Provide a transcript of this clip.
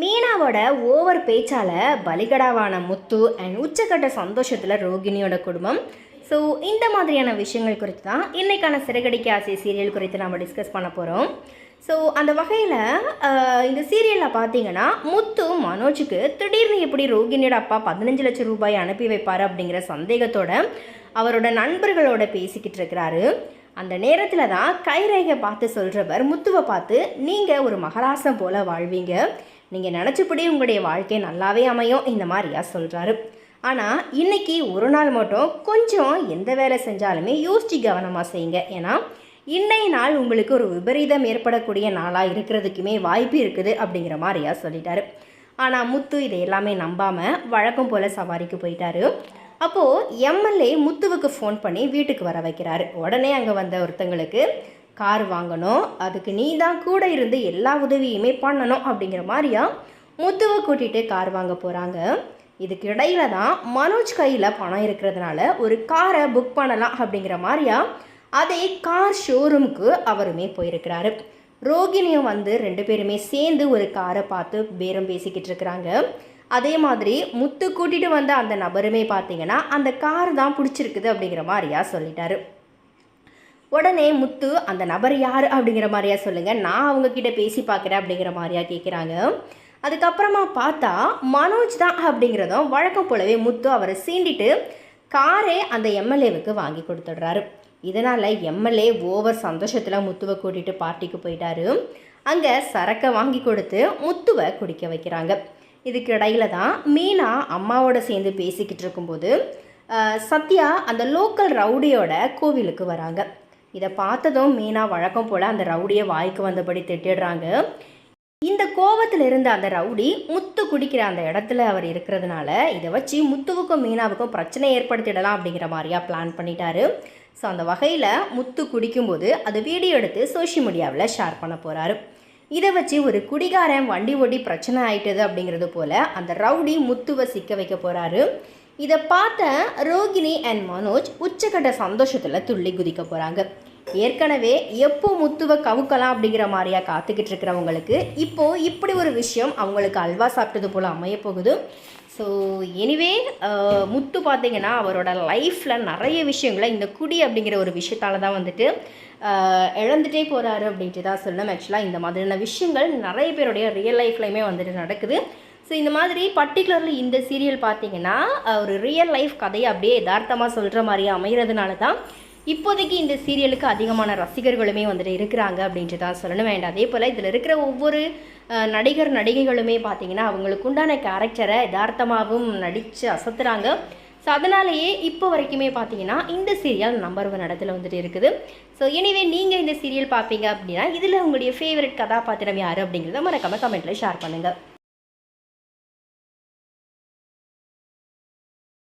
மீனாவோட over பேச்சால் பலிகடாவான முத்து and உச்சக்கட்ட சந்தோஷத்தில் ரோகிணியோட குடும்பம். ஸோ இந்த மாதிரியான விஷயங்கள் குறித்து தான் இன்றைக்கான சிறகடிக்க ஆசை சீரியல் குறித்து நம்ம டிஸ்கஸ் பண்ண போகிறோம் ஸோ அந்த வகையில் இந்த சீரியலில் பார்த்தீங்கன்னா முத்து மனோஜுக்கு திடீர்னு எப்படி ரோகிணியோட அப்பா பதினஞ்சு லட்சம் ரூபாய் அனுப்பி வைப்பார் அப்படிங்கிற சந்தேகத்தோட அவரோட நண்பர்களோட பேசிக்கிட்டு இருக்கிறாரு. அந்த நேரத்தில் தான் கைரேகை பார்த்து சொல்கிறவர் முத்துவை பார்த்து நீங்கள் ஒரு மகராசம் போல் வாழ்வீங்க. நீங்கள் நினச்சபடி உங்களுடைய வாழ்க்கை நல்லாவே அமையும் இந்த மாதிரியா சொல்கிறாரு ஆனால் இன்றைக்கி ஒரு நாள் மட்டும் கொஞ்சம் எந்த வேலை செஞ்சாலுமே யோசித்து கவனமாக செய்யுங்க. ஏன்னா இன்றைய நாள் உங்களுக்கு ஒரு விபரீதம் ஏற்படக்கூடிய நாளாக இருக்கிறதுக்குமே வாய்ப்பு இருக்குது அப்படிங்கிற மாதிரியா சொல்லிட்டாரு. ஆனால் முத்து இதை எல்லாமே நம்பாமல் வழக்கம் போல் சவாரிக்கு போயிட்டாரு. அப்போது எம்எல்ஏ முத்துவுக்கு ஃபோன் பண்ணி வீட்டுக்கு வர வைக்கிறாரு. உடனே அங்கே வந்த ஒருத்தங்களுக்கு கார் வாங்கணும். அதுக்கு நீ தான் கூட இருந்து எல்லா உதவியுமே பண்ணணும் அப்படிங்கிற மாதிரியா முத்துவை கூட்டிகிட்டு கார் வாங்க போகிறாங்க இதுக்கு இடையில தான் மனோஜ் கையில் பணம் இருக்கிறதுனால ஒரு காரை புக் பண்ணலாம் அப்படிங்கிற மாதிரியா அதே கார் ஷோரூமுக்கு அவருமே போயிருக்கிறாரு. ரோகிணியும் வந்து ரெண்டு பேருமே சேர்ந்து ஒரு காரை பார்த்து பேரம் பேசிக்கிட்டு இருக்கிறாங்க. அதே மாதிரி முத்து கூட்டிகிட்டு வந்த அந்த நபருமே பார்த்தீங்கன்னா அந்த கார் தான் பிடிச்சிருக்குது அப்படிங்கிற மாதிரியா சொல்லிட்டாரு. உடனே முத்து அந்த நபர் யார் அப்படிங்கிற மாதிரியா சொல்லுங்கள் நான் அவங்கக்கிட்ட பேசி பார்க்குறேன் அப்படிங்கிற மாதிரியா கேட்குறாங்க அதுக்கப்புறமா பார்த்தா மனோஜ் தான் அப்படிங்கிறதும் வழக்கம் போலவே முத்து அவரை சீண்டிட்டு காரே அந்த எம்எல்ஏவுக்கு வாங்கி கொடுத்துடுறாரு. இதனால் எம்எல்ஏ ஓவர் சந்தோஷத்தில் முத்துவை கூட்டிகிட்டு பார்ட்டிக்கு போயிட்டாரு. அங்கே சரக்கை வாங்கி கொடுத்து முத்துவை குடிக்க வைக்கிறாங்க. இதுக்கு இடையில தான் மீனா அம்மாவோட சேர்ந்து பேசிக்கிட்டு இருக்கும்போது சத்யா அந்த லோக்கல் ரவுடியோட கோவிலுக்கு வராங்க. இதை பார்த்ததும் மீனா வழக்கம் போல் அந்த ரவுடியை வாய்க்கு வந்தபடி திட்டிடுறாங்க. இந்த கோவத்தில் இருந்த அந்த ரவுடி முத்து குடிக்கிற அந்த இடத்துல அவர் இருக்கிறதுனால இதை வச்சு முத்துவுக்கும் மீனாவுக்கும் பிரச்சனை ஏற்படுத்திடலாம் அப்படிங்கிற மாதிரியா பிளான் பண்ணிட்டாரு. ஸோ அந்த வகையில் முத்து குடிக்கும்போது அதை வீடியோ எடுத்து சோஷியல் மீடியாவில் ஷேர் பண்ண போகிறாரு இதை வச்சு ஒரு குடிகாரன் வண்டி ஓட்டி பிரச்சனை ஆயிட்டது அப்படிங்கிறது போல் அந்த ரவுடி முத்துவை சிக்க வைக்க போகிறாரு இதை பார்த்த ரோகிணி அண்ட் மனோஜ் உச்சக்கட்ட சந்தோஷத்தில் துள்ளி குதிக்க போகிறாங்க ஏற்கனவே எப்போ முத்துவை கவுக்கலாம் அப்படிங்கிற மாதிரியா காத்துக்கிட்டு இருக்கிறவங்களுக்கு இப்போது இப்படி ஒரு விஷயம் அவங்களுக்கு அல்வா சாப்பிட்டது போல் அமைய போகுது. ஸோ எனிவே முத்து பார்த்தீங்கன்னா அவரோட லைஃப்பில் நிறைய விஷயங்களை இந்த குடி அப்படிங்கிற ஒரு விஷயத்தால தான் வந்துட்டு இழந்துட்டே போகிறாரு அப்படின்ட்டு தான் சொல்லணும் ஆக்சுவலாக இந்த மாதிரியான விஷயங்கள் நிறைய பேருடைய ரியல் லைஃப்லையுமே வந்துட்டு நடக்குது. ஸோ இந்த மாதிரி பர்டிகுலர்லி இந்த சீரியல் பார்த்தீங்கன்னா ஒரு ரியல் லைஃப் கதையை அப்படியே யதார்த்தமாக சொல்கிற மாதிரி அமைகிறதுனால தான் இப்போதைக்கு இந்த சீரியலுக்கு அதிகமான ரசிகர்களுமே வந்துட்டு இருக்கிறாங்க அப்படின்ட்டு தான் சொல்லணும். வேண்டாம் அதே போல் இதில் இருக்கிற ஒவ்வொரு நடிகர் நடிகைகளுமே பார்த்தீங்கன்னா அவங்களுக்கு உண்டான கேரக்டரை யதார்த்தமாகவும் நடித்து அசத்துறாங்க. ஸோ அதனாலேயே இப்போ வரைக்குமே பார்த்தீங்கன்னா இந்த சீரியல் நம்பர் ஒன் இடத்துல வந்துட்டு இருக்குது. ஸோ எனிவே நீங்கள் இந்த சீரியல் பார்ப்பீங்க அப்படின்னா இதில் உங்களுடைய ஃபேவரட் கதாபாத்திரம் யார் அப்படிங்கிறத மறக்காமல் கமெண்ட்டில் ஷேர் பண்ணுங்கள்